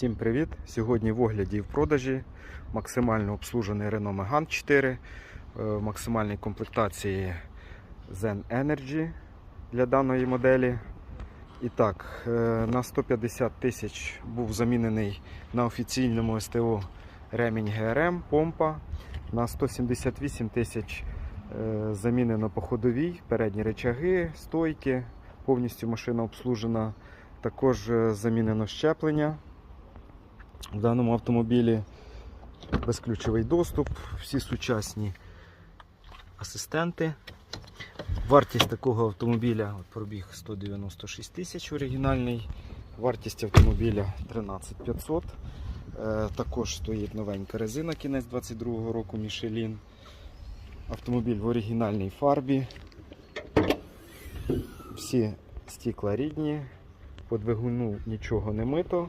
Всім привіт! Сьогодні в огляді і в продажі максимально обслужений Renault Megane 4 е, в максимальній комплектації Zen Energy для даної моделі. І так, е, на 150 тисяч був замінений на офіційному СТО ремінь ГРМ, помпа. На 178 тисяч е, замінено по ходовій, передні речаги, стойки, повністю машина обслужена. Також замінено щеплення в даному автомобілі безключовий доступ, всі сучасні асистенти. Вартість такого автомобіля от пробіг 196 тисяч оригінальний. Вартість автомобіля 13 500. Е, також стоїть новенька резина кінець 22 року Michelin. Автомобіль в оригінальній фарбі. Всі стікла рідні, по двигуну нічого не мито.